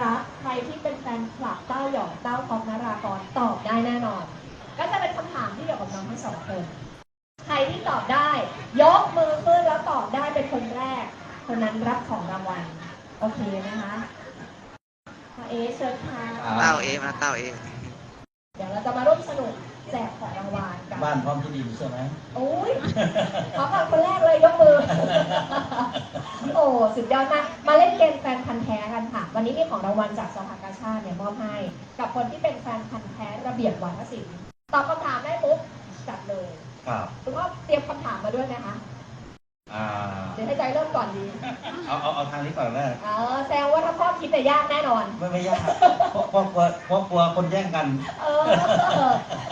รักใครที่เป็นแฟนคลับเต้าหยองเต้าคอมนารากรตอบได้แน่นอน ก็จะเป็นคำถามที่เกี่ยวกับน้องทั้งสองคน ใครที่ตอบได้ ยกมือขึ้นแล้วตอบได้เป็นคนแรก คนนั้นรับของรางวัล โอเคนะคะพ่อเอเชิญค่ะเต้าเอมาเต้าเอเดี๋ยวเราจะมาร่วมสนุกแจกของรางวัล บ้านพร้อมที่ดินใช่ไหมโอ้ยขอก่อนคนแรกเลยยกมือ โอ้สุดยอดมากมาเล่นเกมแฟนพันธ์แท้กันค่ะ วันนี้มีของรางวัลจากสภากาชาติเนี่ยมอบให้ กับคนที่เป็นแฟนพันธ์แท้ระเบียบวัฒนศิลป์ตอบคำถามได้ปุ๊บจัดเลยครับคุณพ่อเตรียมคำถามมาด้วยไหมคะ อ่าเดี๋ยวให้ใจเริ่มก่อนดีเอาเอาเอาทางนี้ก่อนแรกเออแซวว่าถ้าพ่อคิดแต่ยากแน่นอน ไม่ไม่ยากเพราะเพราะกลัวเพราะกลัวคนแย่งกัน เออ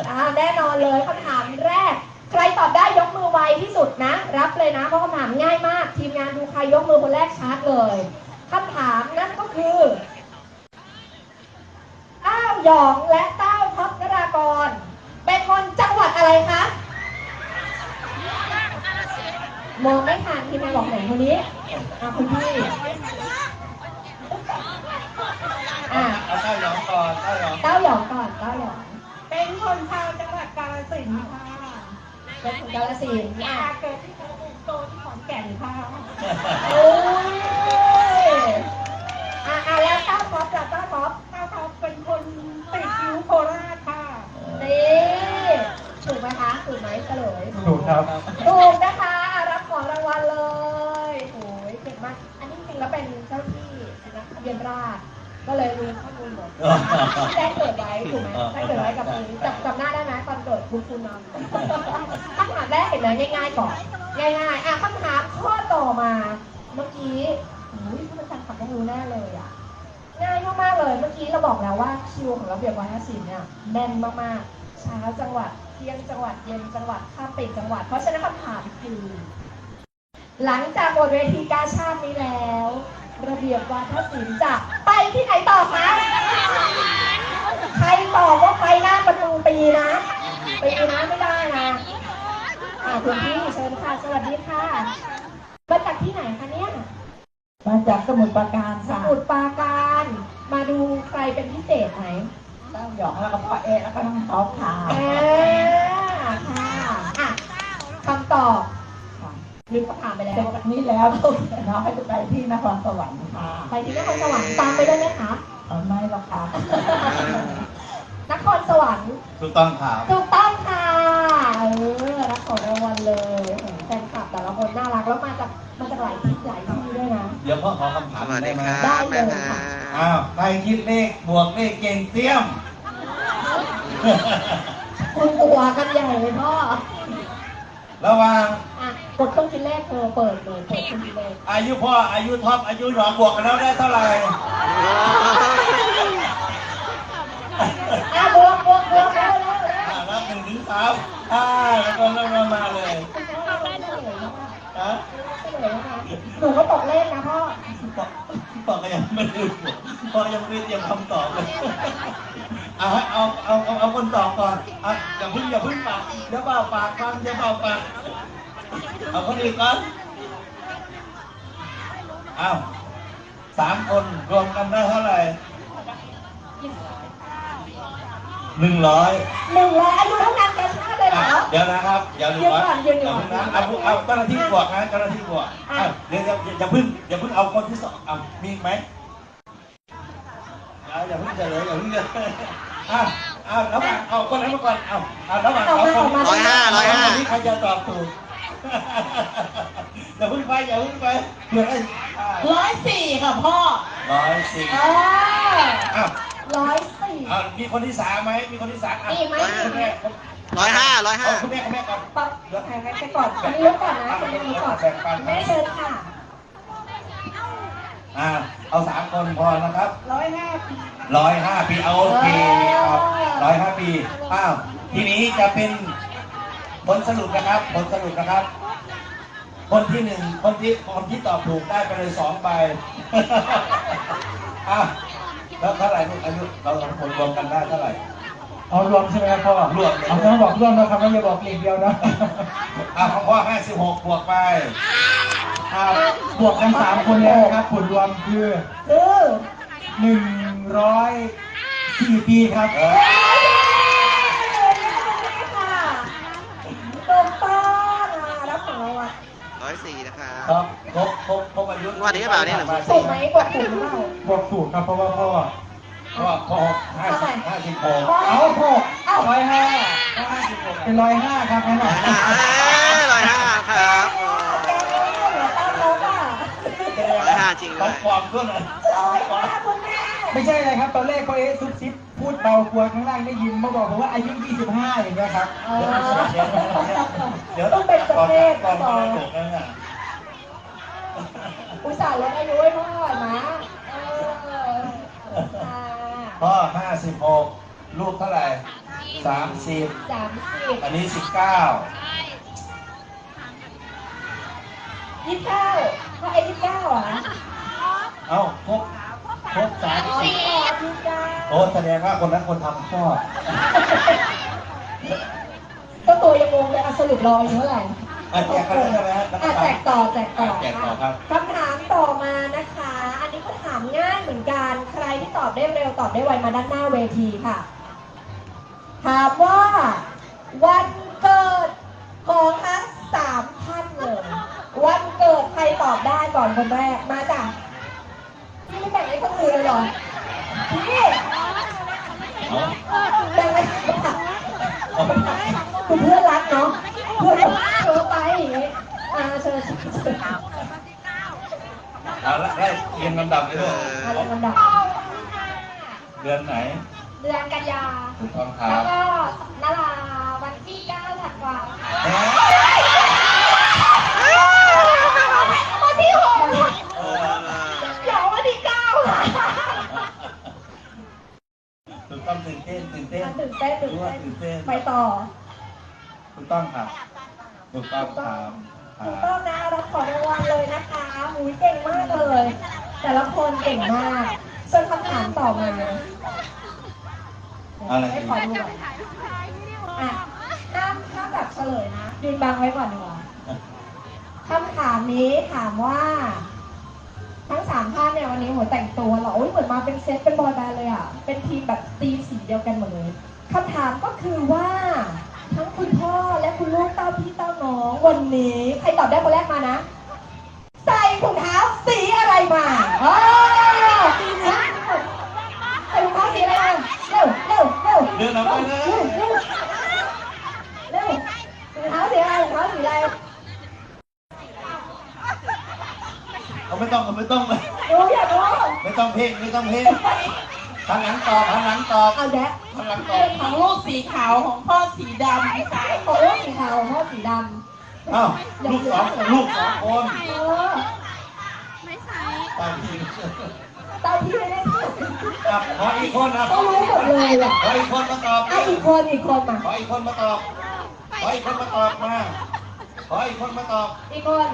อ่าแน่นอนเลยคำถามแรก ใครตอบได้ยกมือไวที่สุดนะ รับเลยนะ เพราะคำถามง่ายมาก ทีมงานดูใครยกมือคนแรกชาร์จเลยคำถามนั่นก็คือเต้าหยองและเต้าท็อปนรากร เป็นคนจังหวัดอะไรคะ มองไม่ทันทีมงานบอกไหนคนนี้อะคุณพี่อะเอาเต้าหยองก่อนเต้าหยองเต้าหยองก่อนเต้าหยองเป็นคนชาวจังหวัดกาฬสินธุ์ค่ะเป็นคนกาลสินธุ์ยาอะเกิดที่เขาโตที่ขอนแก่นค่ะโอ้ยอะอะแล้วเต้าท็อปล่ะเต้าท็อปถ้าเขาเป็นคนติดคิ้วโคราชค่ะนี่ถูกไหมคะถูกไหมเฉลยถูกครับถูกนะคะ แล้วเป็นเจ้าที่สำนักทะเบียนราษฎร์ก็เลยรู้ข้อมูลหมดที่ได้เกิดไว้ถูกไหมได้เกิดไว้กับมือจับจำหน้าได้ไหมตอนเกิดคุณคุณนอนคำถามแรกเห็นไหมง่ายๆก่อนง่ายๆอะคำถามข้อต่อมาเมื่อกี้อุ้ยผู้เป็นแฟนคลับต้องรู้แน่เลยอะง่ายมากๆเลยเมื่อกี้เราบอกแล้วว่าคิวของระเบียบวัฒนศิลป์เนี่ยแน่นมากๆเช้าจังหวัดเที่ยงจังหวัดเย็นจังหวัดข้ามปีจังหวัด เพราะฉะนั้นคำถามคือ หลังจากหมดเวทีกาชาตินี้แล้ว ระเบียบวัฒนศิลป์จะไปที่ไหนต่อคะใครตอบว่าไปหน้าประตูปีนะปีนะไม่ได้นะอ่าคุณพี่เชิญค่ะสวัสดีค่ะมาจากที่ไหนคะเนี่ยมาจากสมุทรปราการสค่ะมุทรปราการ มาดูใครเป็นพิเศษไหมเต้าหยองแล้วก็พ่อเอะแล้วก็น้องท็อปค่ะ อ่าค่ะอะคำตอบ ลืมคำถามไปแล้วเป็นนี้แล้วน้องให้ไปที่นครสวรรค์ค่ะไปที่นครสวรรค์ตามไปได้ไหมคะเอาไม่หรอกค่ะ นครสวรรค์ถูกต้องครับ ถูกต้องค่ะเออรับของรางวัลเลยโอ้โหแฟนคลับแต่ละคนน่ารักแล้วมาจากมาจากหลายที่หลายที่ด้วยนะ เดี๋ยวพ่อขอคำสถามวัสได้ดีไหมครับได้แม่เลยนาค่ะ อ้าวใครคิดเลขบวกเลขเก่งเตรียม คุณตัวกันใหญ่เลยพ่อระหว่างอะก ดเครื่องคิดเลขเธอเปิดเลยเปิดเครื่องคิดเลขอายุพ่ออายุท็อปอายุหยองบวกกันแล้วได้เท่าไหร่อะบวกบวกบวกเร็วเร็วเร็วอ่านับหนึ่งถึงสามอ่าแล้วก็เริ่มมามาเลยฮะหนูก็ตกเลขนะพ่อบอกบอกก็ยังไม่รู้พ่อยังไม่ได้เตรียมคำตอบเลยเอาให้เอาเอาเอาเอาคนตอบก่อนอะอย่าเพึ่งอย่าเพึ่งปากเดี๋ยวเบาปากฟังเดี๋ยวเบาปาก เอาคนอื่นก่อนอ้าวสามคนรวมกันได้เท่าไหร่หนึ่งร้อยหนึ่งร้อยอายุเท่ากันกันชาติเลยเหรอะอเดี๋ยวนะครับอย่าลืมว่ายืนก่อนยืนก่อนอย่าเพิ่งนะเอาเอาเจ้าหน้าที่บวกนะเจ้าหน้าที่บวกอะอะเดี๋ยวอย่าอย่าเพิ่งอย่าเพิ่งเอาคนที่สองเอามีอีกไหมเอาอย่าเพิ่งเฉลยอย่าเพิ่งเฉลยอะเอาระหว่างเอาคนนั้นมาก่อนเอาเอาระหว่างเอาสองมาคนเอามาร้อยห้าร้อยห้า คนนี้ใครจะตอบถูก อย่าเพิ่งไปอย่าเพิ่งไปเผื่อได้ร้อยสี่ค่ะพ่อร้อยสี่เอออ้าวร้อยสี่อ้าวมีคนที่สามไหมมีคนที่สามอะมีไหมคุณแม่ร้อยห้าร้อยห้าเอาคุณแม่คุณแม่ก่อนปักใครไปก่อนคนนี้รู้ก่อนนะคนนี้ก่อนแม่เชิญค่ะอ่าเอาสามคนพอนะครับร้อยห้าร้อยห้าปีเอาโอเคเอาร้อยห้าปีอ้าวทีนี้จะเป็นผลสรุปนะครับผลสรุปนะครับ คนที่หนึ่งคนที่คนที่ตอบถูกได้ไปเลยสองใบอ้าวแล้วเท่าไหร่ลูกอายุเราสองคนรวมกันได้เท่าไหร่ เอารวมใช่ไหมครับพ่อรวมเลย เอาต้องบอกรวมนะครับไม่อย่าบอกเลขเดียวนะอ้าวของพ่อห้าสิบหกบวกไปอ่าบวกกันสามคนเลยนะครับผลรวมคือคือหนึ่งร้อยสี่ปีครับ เออ อยสี่นะครับครับครบครบครบอายุวันนี้หรือเปล่าเนี่ยถูกไหมกดถูกหรือเปล่าบอกถูกครับเพราะว่าพ่อก็พอห้าสิบห้าสิบหกเอาหกร้อยห้าเป็นร้อยห้าครับแม่หน่อยร้อยห้าครับแกก็เหลือตั้งลบอะร้อยห้าจริงด้วยความเคลื่อนไหวร้อยห้าคุณแม่ ไม่ใช่อะไรครับ ตอนแรกเขาเอ๊ะซุบซิบพูดเบากลัวข้างล่างได้ยินมาบอกผมว่าอายุ 25 อย่างเงี้ยครับเออเดี๋ยวต้องเป็นประเภทก่อนก่ก่ออนนจบแล้วเนี่ยอุตส่าห์ลดอายุให้พ่อหน่อยนะเออค่ะพ่อห้าสิบหกลูกเท่าไหร่สามสิบสามสิบอันนี้สิบเก้ายี่สิบเก้าพ่อไอ้ยี่สิบเก้าเหรอ เอ้าครบ ครบสามอ๋อสิบยี่สิบเก้าโอ้แสดงว่าคนนั้นคนทำคลอดก็ตัวยังงงเลยอะสรุปรออายุเท่าไหร่อะแจกกันแล้วใช่ไหมฮะอะแจกต่อแจกต่อแจกต่อครับ คำถามต่อมานะคะ อันนี้ก็ถามง่ายเหมือนกัน ใครที่ตอบได้เร็วตอบได้ไวมาด้านหน้าเวทีค่ะ ถามว่า วันเกิดของทั้งสามท่านเลย วันเกิดใครตอบได้ก่อนคนแรกมาจ้ะพี่ ไม่แบ่งให้คนอื่นเลยเหรอพี่เอาแบ่งให้เอาคุณเพื่อนรักเนาะเพื่อนรักเธอไปอย่างงี้อ่าเชิญเชิญเชิญเอาละได้เรียงลำดับเลยด้วยอะไรลำดับเดือนไหนเดือนกันยา ถูกต้องครัแล้วบ ก็นาราวันที่9ธันวาคมแหม วันที่6 เออ เดี๋ยววันที่9ค่ะ ถูก ต้องตื่นเต้นตื่นเต้นตื่นเต้นตื่นรู้ว่าเต้นตื่นเต้นไปต่อถูกต้องครับถูกต้องครับคถูกรัต้อบงนะรับของรางวัลเลยนะคะหมูเก่งมากเลย แต่ละคนเก่งมากส่วนคำถามต่อมาอะไรให้ขอดูก่อนอะห้ามห้ามแบบเฉลยนะยืนบังไว้ก่อนดีกว่าคำถามนี้ถามว่า ทั้งสามท่านเนี่ยวันนี้หัวแต่งตัวเหรอโอ้ยเหมือนมาเป็นเซตเป็นบอยแบนด์เลยอะ เป็นทีมแบบทีมสีเดียวกันหมดเลยคำถามก็คือว่า ทั้งคุณพ่อและคุณลูกเต้าพี่เต้าน้องวันนี้ใครตอบได้คนแรกมานะ ใส่ถุงเท้าสีอะไรมาเออใส่ถุงเท้าสีอะไรมาเร็วเร็วเร็วเดินออกไปเลยเร็วเร็วถุงเท้าสีอะไรถุงเท้าสีอะไร เขาไม่ต้องเขาไม่ต้องดูอยากรู้ไม่ต้องเพ่งไม่ต้องเพ่งหันหลังตอบหันหลังตอบเอาแยะหันหลังตอบของลูกสีขาวของพ่อสีดำไม่ใช่ของลูกสีขาวของพ่อสีดอ้าวลูกสองลูกสองคนำเออตามทีเต้าพี่ไม่ได้พูดอะขออีกคนนะต้องรู้หมดเลยอะขออีกคนมาตอบอะอีกคนอีกคนมาขออีกคนมาตอบขออีกคนมาตอบมาขออีกคนมาตอบอีกคน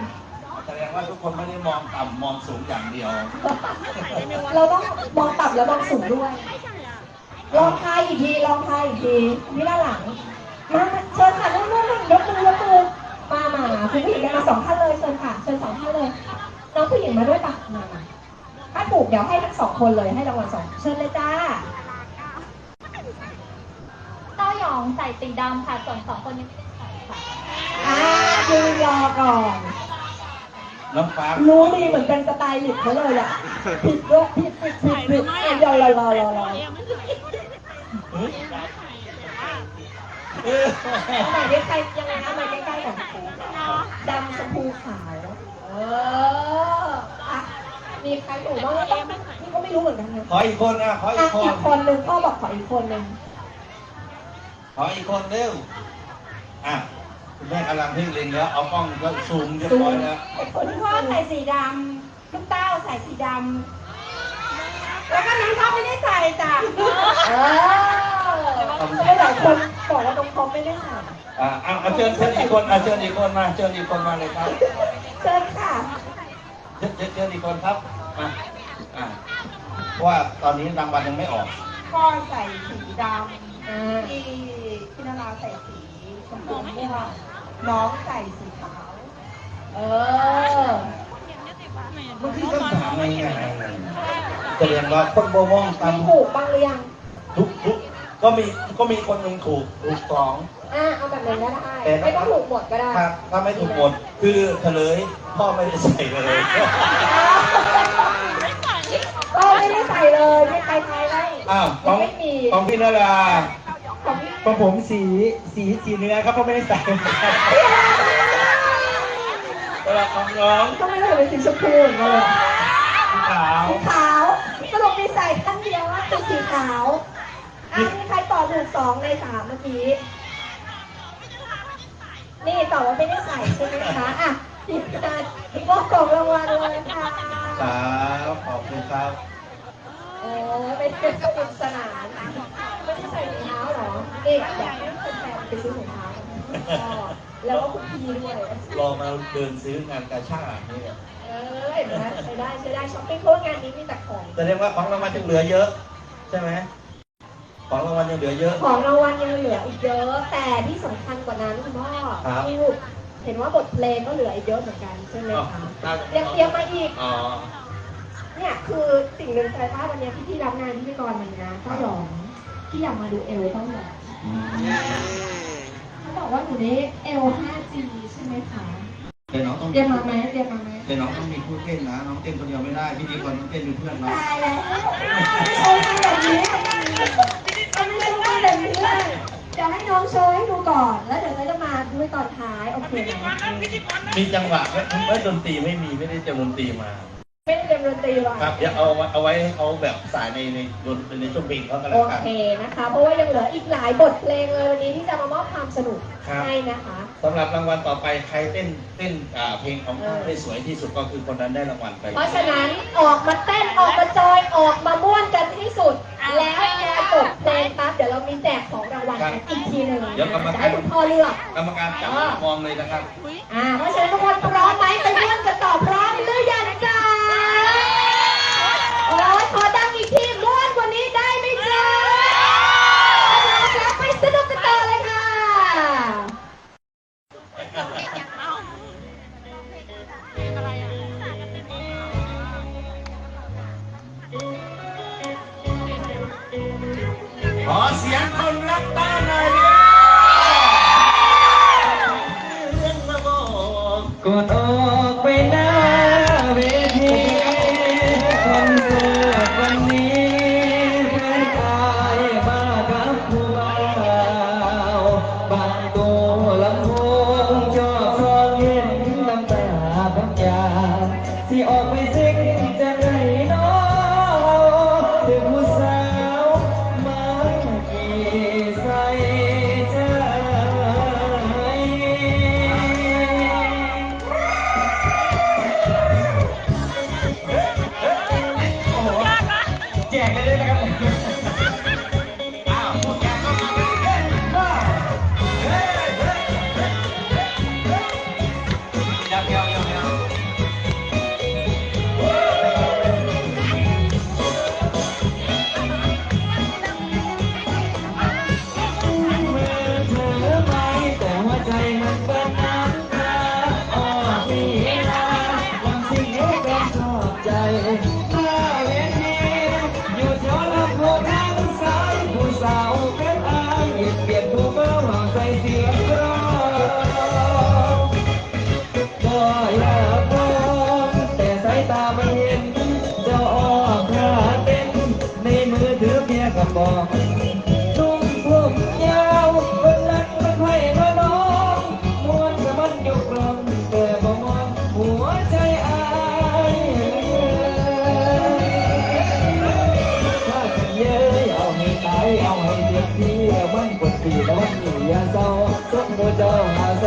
แสดงว่าทุกคนไม่ได้มองต่ำมองสูงอย่างเดียว เราต้องมองต่ำแล้วมองสูงด้วยลองทายอีกทีลองทายอีกทีนี่ด้านหลังมามาเชิญค่ะนู่นนู่นนู่นยกมือยกมือมามาคุณผู้หญิงกันมาสองท่านเลยเชิญค่ะเชิญสองท่านเลยน้องผู้หญิงมาด้วยปะมามาถ้าถูกเดี๋ยวให้ทั้งสองคนเลยให้รางวัลสองเชิญเลยจ้าเต้าหยองใส่สีดำค่ะส่วนสองคนยังไม่ได้ใส่ค่ะอ่ายืนรอก่อน น้องฟ้ารู้ดีเหมือนเป็นสไตล์หลิดเขาเลยอะผิดด้วยผิดผิดผิดผิดอะรอรอรอรอรอเออเอาใหม่ได้ใครยังไงนะมาใกล้ๆกันดำชมพูขาวเอออะมีใครถูกบ้างไหมนี่ก็ไม่รู้เหมือนกันนะขออีกคนอะขออีอะกคอีนกคนนึงพ่อบอกขออีกคนนึงขออีกคนเร็วอะ คุณแม่กำลังเพ่งเล็งแล้ว เอากล้องก็ซูมเรียบร้อยแล้วไอ้คนที่พ่อพ่อใส่ใส่สีดำลูกเต้าใส่สีดำแล้วก็น้องเขาไม่ได้ใส่จ้ะเออไม่หลายคนบอกว่าตรงคอมไม่ได้ใส่อะเอาเอาเชิญเชิญอีกคนอะเชิญอีกคนมาเชิญอีกคนมาเลยครับเชิญค่ะเชิญเชิญเชิญอีกคนครับมาอะเพราะว่าตอนนี้รางวัลยังไม่ออกพ่อใส่สีดอ่าำที่พี่นาราใส่สีชมพูม่วง น้องใส่สีขาว เออ มันคือคำถามง่ายๆแสดงว่าคนโบมองตามถูกบ้างหรือยังทุกทุกก็มีก็มีคนหนึ่งถูกถูกสองอ่าเอาแบบนั้นก็ได้แต่ถ้าไม่ต้องถูกหมดก็ได้ครับถ้าไม่ถูกหมดคือเฉลยพ่อไม่ได้ใส่เลยก็ไม่ได้ใส่เลยไม่ใครทายให้อ้าวของไม่มีของพี่นารา ของพี่ของผมสีสีสีเนื้อครับเพราะไม่ได้ใส่เวลาของน้องทำไมเราเป็นสีชมพูเหมือนกันเลยสีขาว สีขาวสรุปมีใส่ท่านเดียวว่าคือสีขาวอะมีใครตอบถูกสองในสามเมื่อกี้ นี่ตอบว่าไม่ได้ใส่ใช่ไหมคะอะทีมงานมอบกล่องรางวัลเลยค่ะ ครับ ขอบคุณครับ โอ้ยเป็นเป็นสนุกสนานไม่ได้ใส่ถุงเท้าเหรอนี่อยากให้แฟนๆไปซื้อถุงเท้าแล้วก็คุณพี่ด้วยรอมาเดินซื้องานกาชาตินี่เนี่ยเออเห็นไหมใช้ได้ใช้ได้ช้อปปิ้งเพราะว่างานนี้มีแต่ของแสดงว่าของรางวัลยังเหลือเยอะ ใช่ไหมของรางวัลยังเหลือเยอะ ของรางวัลยังเหลืออีกเยอะ แต่ที่สำคัญกว่านั้นคุณพ่อครับลูกเห็นว่าบทเพลงก็เหลืออีกเยอะเหมือนกันใช่ไหมคะอ๋อยังเตรียมมาอีกอ๋อ เนี่ยคือสิ่งหนึ่งใจป้าวันนี้พี่พี่รับงานพิธีกรมันนะก็หยองพี่อยากมาดูเอลต้องหยองเย้เขาบอกว่าหนูนี้เอล 5G ใช่ไหมคะแต่น้องต้องเตรียมมาไหมเตรียมมาไหมแต่น้องต้องมีคู่เต้นนะน้องเต้นคนเดียวไม่ได้พี่ดีคนต้องเต้นเป็นเพื่อนน้องตายแล้วไม่โชว์แบบนี้มันไม่ใช่ว่าแบบนี้เลยเดี๋ยวให้น้องโชว์ให้ดูก่อนแล้วเดี๋ยวเราจะมาดูตอนท้ายโอเคไหมมีจังหวะไหมไม่ดนตรีไม่มีไม่ได้เตรียมดนตรีมา ไม่ได้เตรียมดนตรีหรอกครับเดี๋ยวเอาไว้เอาไว้ให้เขาแบบสายในในดนในช่วงเพลงเขากันโอแล้วกัน เคนะคะ เพราะว่ายังเหลืออีกหลายบทเพลงเลยวันนี้ที่จะมามอบความสนุกครับ ให้นะคะ สำหรับรางวัลต่อไปใครเต้นเต้นอ่าเพลงของท่านได้สวยที่สุดก็คือคนนั้นได้รางวัลไป เพราะฉะนั้นออกมาเต้นออกมาจอยออกมาม่วนกันให้สุด แล้วแค่จบเพลงปั๊บเดี๋ยวเรามีแจกของรางวัลกันอีกทีหนึ่งเดี๋ยวกรรมจะการให้คุณพ่อเลือก กรรมการจับมองเลยนะครับ อ่าเพราะฉะนั้นทุกคนพร้อมไหมไปม่วนกันต่อพร้อมหรือยังจ้า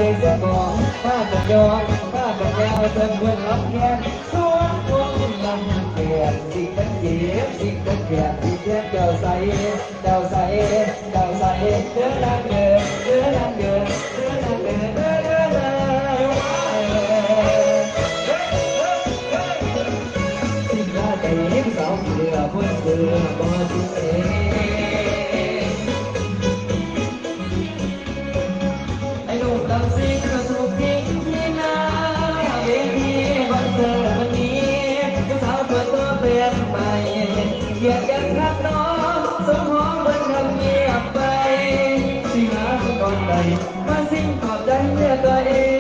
หาใส่เสื้อก่อนถ้ากันย้อนถ้ากันยาวจนเพื่อนรับแค้นส่วนคนนั้นเกลียดสิ่งนั้นเก องใหม่เยียดยังครักน้องสมหอมันทำเงียบไปสิหาคนใดมาสิ่งขอบใจเมื่อตัวเอง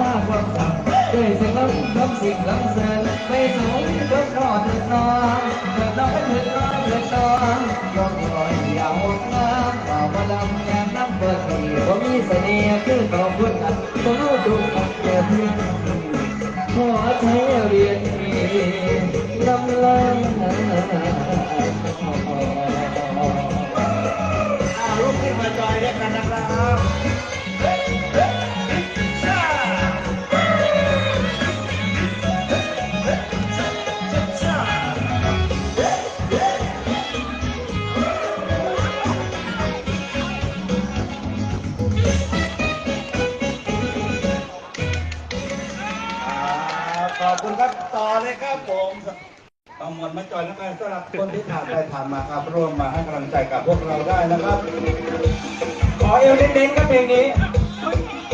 อสักลาความสัตย์ด้วยสิ่งล้ำคำสิ่งล้ำเสริญไปสูงก็ขอเถิดน้องเถิดน้องเถิดน้องเถิดน้องลองคอยอย่าหดน้ำว่ามาดำยามน้ำเปิดที่บ่มีเสน่ห์คือต่อพุ่นอันบ่รู้ดุอันเจ็บขอใช้เรียนมีกำลังอ่าลุกขึ้นมาจอยด้วยกันนะครับ เลยครับผมตำมวนมาจอยนะครับสำหรับคนที่ผ่านไปผ่านมาครับร่วมมาให้กำลังใจกับพวกเราได้นะครับ ขอเอวเน้นๆกับเพลงนี้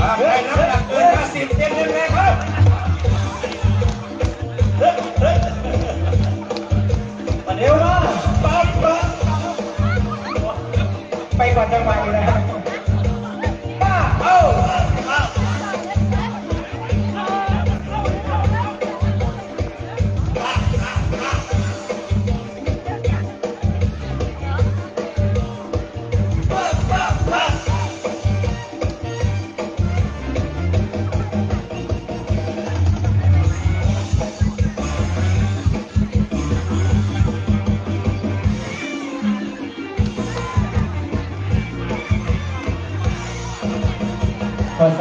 อ่าใครน้ำหนักเกิน50เต็มเลยครับมาเร็วนาะปั๊บปั๊บไปก่อนจังหวะอยู่นะครับ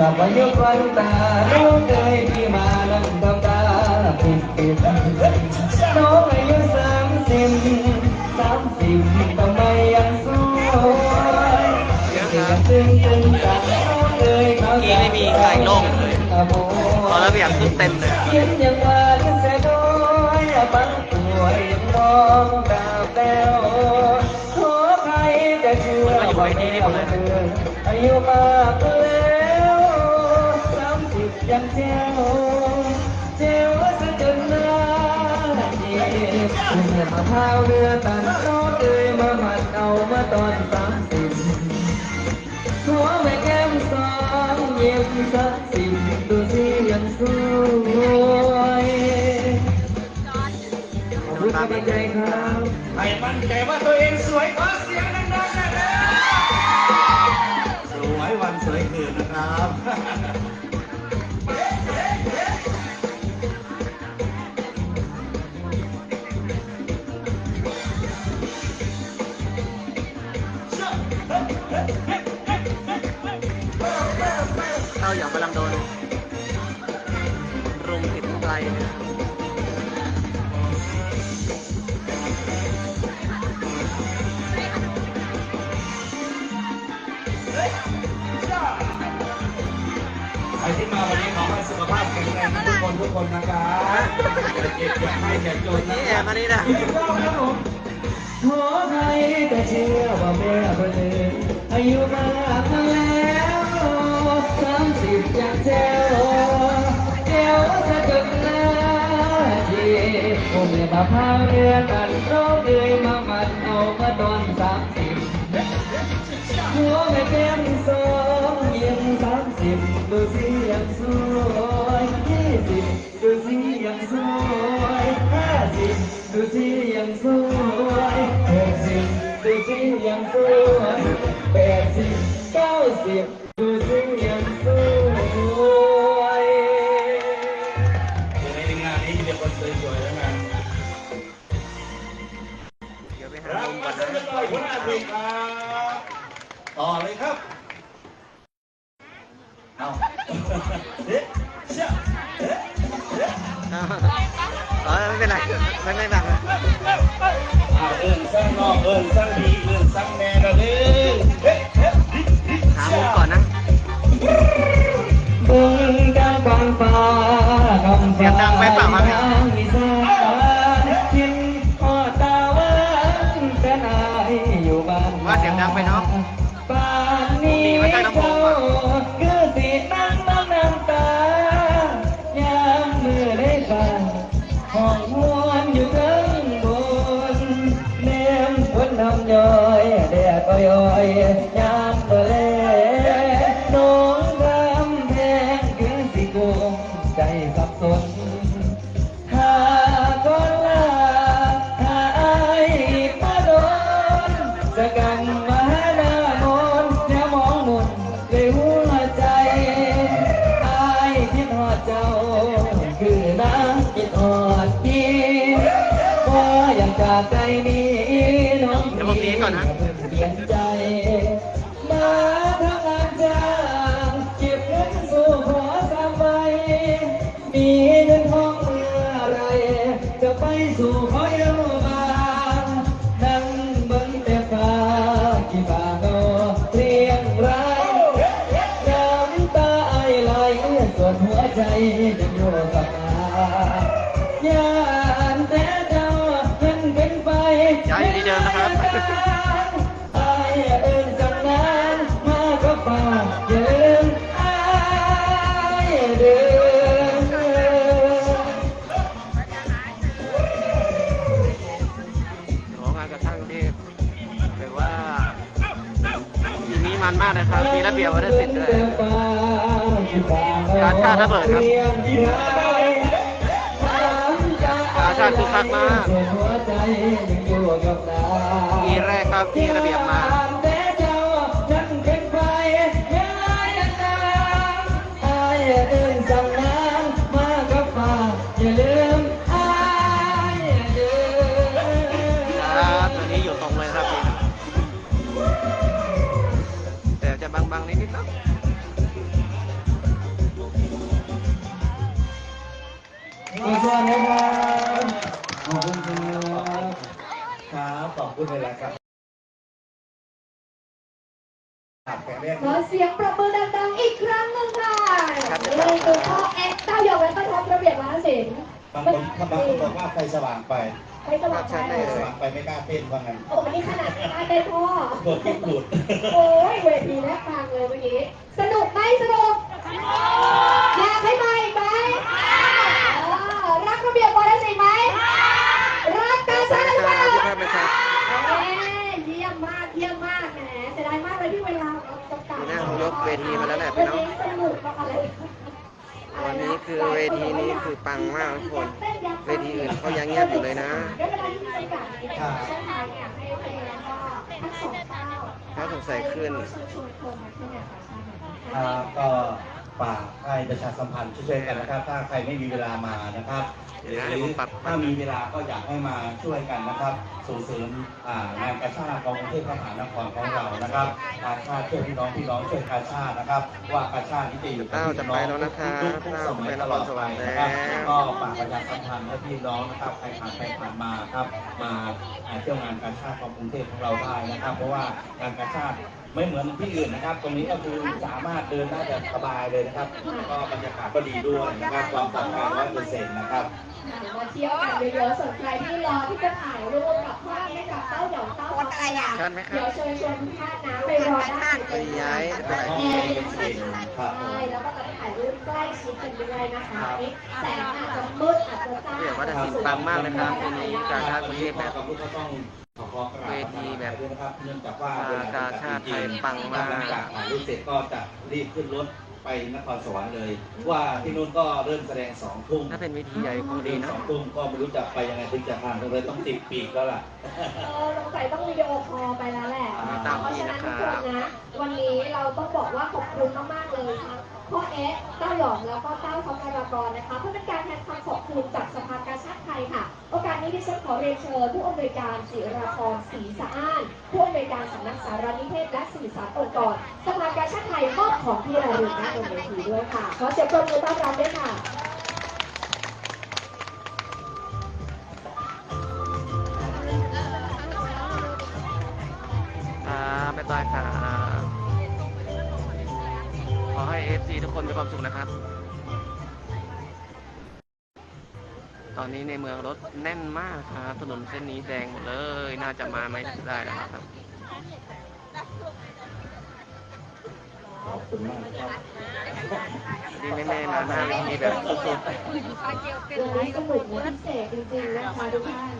พอสับวายุควันตาน้องเอ้ยที่มานั่งทำตาปิดปิดน้องอายุสามสิบสามสิบทำไมยังสวยยังตึงตึงตาน้องเอ้ยเขาเมื่อกี้ไม่มีใครโล่งเลยพอระเบียบขึ้นเต็มเลยเขียนยังว่าจะแสดอยบังตัวยังมองดาวแล้วขอใครจะเชื่อว่าแม่เธออายุมากแล้วสามสิบ ยังเจ้าเจ้าซะจนหน้าเจ็บคุณอมาพร้าวเรือตันน้องเอ่ยมาหมัดเอามาตอนสามสิบหัวแม่แก้มสองเย็บสักสิบดูสิยังสวยขอบคุณกำลังใจครับใครมั่นใจว่าตัวเองสวยขอเสียงดังๆนะครับสวยวันสวยคืนนะครับ ใครที่มาวันนี้ขอให้สุขภาพแข็งแรงทุกคนทุกคนนะครับอย่าเจ็บอย่าไข้อย่าจนนะนี่แอรับบมานี่นะขอให้แต่เชื่อว่าแม่เพิ่นอายุมากแล้วสามสิบยังแจ๋ว ผมเลยมาพาเรือกันร้องเอ่ยมาหมัดเอามาตอนสามสิบหัวแม่แก้มสองเย็นสามสิบดูสิยังสวยยี่สิบดูสิยังสวยห้าสิบดูสิ ดังไปเนาะ จะไปสู่ นะครับ มีระเบียบวัฒนศิลป์ด้วยการชาติระเบิดครับการชาติคึกคักมากปีแรกครับที่ระเบียบมา ขอบคุณนะครับ ขอบคุณครับครับ ขอบคุณเลยละครับครับแข็งแรงขอเสียงประมือดังๆอีกครั้งหนึ่งค่ะเลยคือพ่อแอดเต้ายองและป้าท็อประเบียบวัฒนศิลป์บางคนบางคนบอกว่าไฟสว่างไปไปสมัครใจเลไฟยสว่างไปไม่กล้าเต้นว่างั้นโอ้นี่ขนาดไม่ได้เต้นพ่อกดคลิปหลุดโอ้ยเวทีแรกฟังเลยเมื่อกี้ สนุกไหมสนุก อยากให้มาอีกไหมเออรักระเบียบวัฒนศิลป์ไหมรักกาชาติไหม ที่ภาพเลยครับ เอ้ยเยี่ยมมากเยี่ยมมากแหมเสียดายมากเลยที่เวลาเราจำกัด นี่น่า เคารพเวทีมาแล้วแหละพี่น้องวันนี้สนุกมากอะไรวันนี้คือเวทีนี้คือปังมากทุกคน เวทีอื่นเขายังเงียบอยู่เลยนะด้วยเวลาที่มีจำกัดนี้ช่องทางเนี่ยให้เพลงแล้วก็ทั้งสองเจ้าถ้าสงสัยขึ้นเชิญชวนคนมาที่งานกาชาติหน่อยนะคคะรับก็ ฝากให้ประชาสัมพันธ์ช่วยๆกันนะครับ ถ้าใครไม่มีเวลามานะครับหเดี๋รืยวให้ผมปรับถ้ามีเวลาก็อยากให้มาช่วยกันนะครับ ส่งเสริมอ่างานกาชาติของกรุงเทพมหานครของเรานะครับกาชาติช่วยพี่น้องพี่น้องช่วยกาชาตินะครับ ว่ากาชาติที่จะอยู่กับเต้าพี่จะน้ไปองแล้วนะครับทุกๆสมัยตลอดไปนะครับเต้าก็ฝากประชาสัมพันธ์ให้พี่น้องนะครับใครผ่านไปผ่านมาครับ มาเที่ยวงานกาชาติของกรุงเทพของเราได้นะครับ เพราะว่างานกาชาติ ไม่เหมือนที่อื่นนะครับ ตรงนี้ก็คือสามารถเดินได้แบบสบายเลยนะครับ ก็บรรยากาศก็ดีด้วยนะครับความปลอดภัยร้อยเปอร์เซ็นต์นะครับ มาเที่ยวกันเยอะๆส่วนใครที่รอที่จะถ่ายรูปกับภาพให้กับเต้าหยองเต้าอะไรอะชัดไหมครับเดี๋ยวเชิญชวนทุกท่านนะไปรอได้ไปย้ายไปไหนแอร์เย็นๆครับใช่แล้วก็จะได้ถ่ายรูปใกล้ชิดกันด้วยนะคะนี่แสงอาจจะมืดอาจจะจ้าเดี๋ยววัฒนศิลป์ปังมากนะครับปีนี้การชาติกรุงเทพแบบก็ต้องขอขอกราบเวทีแบบด้วยนะครับเนื่องจากว่าเวลกาชาติไทยปังมากหลังจากถ่ายรูปเสร็จก็จะรีบขึ้นรถ ไปนครสวรรค์เลย ว่าที่นู่นก็เริ่มแสดงสองทุ่มถ้าเป็นเวทีใหญ่คงดีนะสองทุ่มก็ไม่รู้จะไปยังไงถึงจะผ่านเลยต้องติดปีกแล้วล่ะเออสงสัยต้องวิดีโอคอลไปแล้วแหละตามเพราะที่ฉะนั้นนะคทุรักบคนนะวันนี้เราต้องบอกว่าขอบคุณมากๆเลยทั้งพ่อเอ๊ะเต้าหยองแล้วก็เต้าท็อปการากรนะคะเพื่อเป็นการแทนคำขอบคุณจากสภากาชาติ ฉันขอเรียนเชิญผู้อำนวยการศิราพรศรีสะอ้านผู้อำนวยการสำนักสารนิเทศและสื่อสารองค์กรสภากาชาติไทยมอบของที่ระลึกณบนเวทีด้วยค่ะขอเสียงปรบมือต้อนรับด้วยค่ะครับบ๊ายบายครับขอให้เอฟซีทุกคนมีความสุขนะครับ อนนี้ในเมืองรถแน่นมากครับถนนเส้นนี้แดงหมดเลย น่าจะมาไม่ได้แล้วครับที่แม่ๆมาหน้ามีแบบสุดเป็นไลฟ์สนุกพิเศษจริงๆนะคะทุกท่าน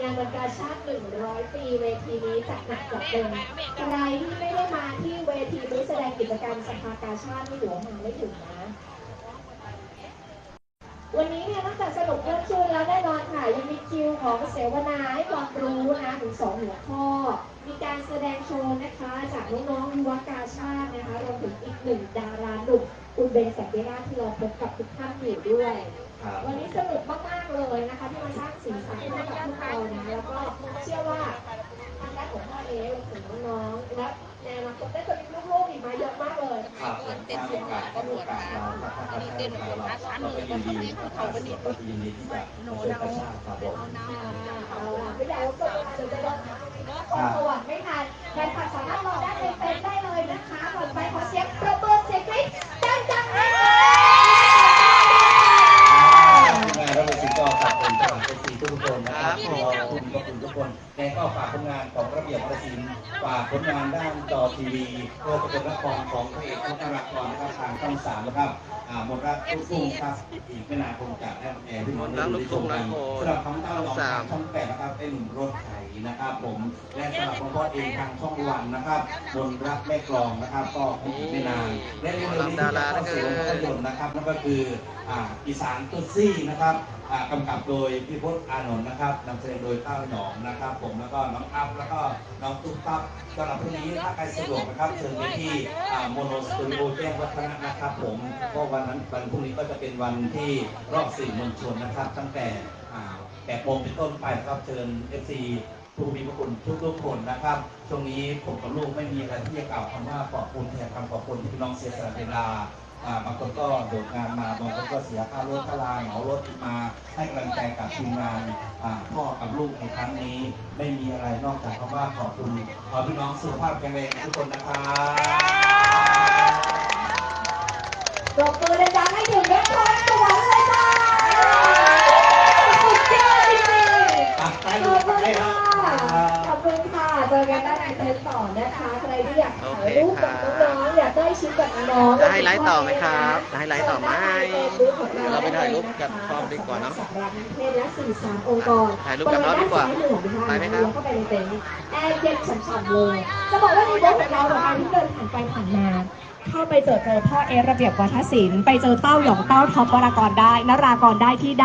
งานบรรดาชาติ100 ปีเวทีนี้จัดหนักจัดเต็มใครที่ไม่ได้มาที่เวทีนี้แสดงกิจกรรมสภากาชาติไม่หลวอมาไม่ถึงนะ วันนี้เนี่ยนอกจากสนุกเรื่องชื่นแล้วแน่นอนค่ะ ยังมีคิวของเสวนาให้ความรู้นะถึงสองหัวข้อ มีการแสดงโชว์นะคะ จากน้องๆยุวกาชาตินะคะรวมถึงอีกหนึ่งดาราหนุ่มคุณเบนสักเดราที่เราพบกับทุกท่านอยู่ด้วยครับวันนี้สนุกมากๆเลยนะคะที่มาสร้างสีสันให้กับพวกเรานะแล้วก็เชื่อว่าทางด้านของพ่อเองรวมถึงน้องๆและ ในอนาคตได้จะมีลูกๆอีกมาเยอะมากเลยครับผมถ้าโอกาสก็โอกาสเราถ้าถ้าถ้าใช่เราเราก็ยินดีนะครับก็ยินดีที่จะช่วยประชาชนครับผมเอาล่ะไม่อยากรบกวนเวลาเดี๋ยวจะเดินทางไปนะคนสวัสดิ์ไม่ทันแฟนคลับสามารถรอได้ในเฟซได้ นแกก็ฝากผลงานของระเบียบวรสินฝากผลงานด้านจอทีวีก็จะเป็นละครของพระเอกพัฒนากรนะครับทางช่องสามนะครับอ่ามนรักลูกทุ่งครับอีกไม่นานคงจะได้แอร์ที่มันได้ดูที่ชมกันสำหรับคำเต้าหนองทางช่องแปดนะครับไอ้หนุ่มรถไถนะครับ ผมและสำหรับคุณพ่อเองทางช่องวันนะครับมนรักแม่กลองนะครับ ก็อีกไม่นานและเร็วๆนี้ที่จะเข้าสู่ภาพยนตร์นะครับนั่นก็คืออ่าอีสานตุ๊ดซี่นะครับอ่ากำกับโดยพี่พจน์อานนท์นะครับนำแสดงโดยเต้าหนองนะครับ ผมแล้วก็น้องอัพแล้วก็น้องตุ๊กตับสำหรับพรุ่งนี้ถ้าใครสะดวกนะครับเชิญไปที่โมโนสตูดิโอแจ้งวัฒนะนะครับ ผมก็วันนั้นวันพรุ่งนี้ก็จะเป็นวันที่รอบสื่อมวลชนนะครับ ตั้งแต่แปดโมงเป็นต้นไปนะครับเชิญ FC ผู้มีพระคุณทุกๆคนนะครับช่วงนี้ผมกับลูกไม่มีอะไรที่จะกล่าวคำว่าขอบคุณแทนคำขอบคุณที่พี่น้องเสียสละเวลาบางคนก็โดดงานมาบางคนก็เสียค่ารถค่าลาเหมารถมาให้กำลังใจกับทีมงานพ่อกับลูกในครั้งนี้ ไม่มีอะไรนอกจากคำว่าขอบคุณขอพี่น้องสุขภาพแข็งแรงทุกคนนะครับ ปรบมือดังๆให้ถึงนครสวรรค์เลยค่ะสุดยอดจริงๆ อะไปขดูอบคุณค่ะรับขอบคุณค่ะ เจอกันได้ในเทปต่อนะคะ ใครที่อยากถ่ายรูปกับน้องๆอยากได้ชิ้นกับน้องๆจะให้ไลฟ์ต่อไหมครับจะให้ไลฟ์ต่อไหมเดี๋ยวเราไปถ่ายรูปกับพร้อมดีกว่าเนอะสำหรับนิเทศและสื่อสารองค์กรถ่ายรูปกับพร้อมดีกว่าไปไหมครับแล้วก็ไปในเต็นท์แอร์เย็นฉ่ำๆเลย จะบอกว่าในรถของเราเราการที่เดินผ่านไปผ่านมา เข้าไปเจอเจอพ่อเอระเบียบวัฒนศิลป์ไปเจอเต้าหยองเต้าท็อปวรากรได้นารากรได้ที่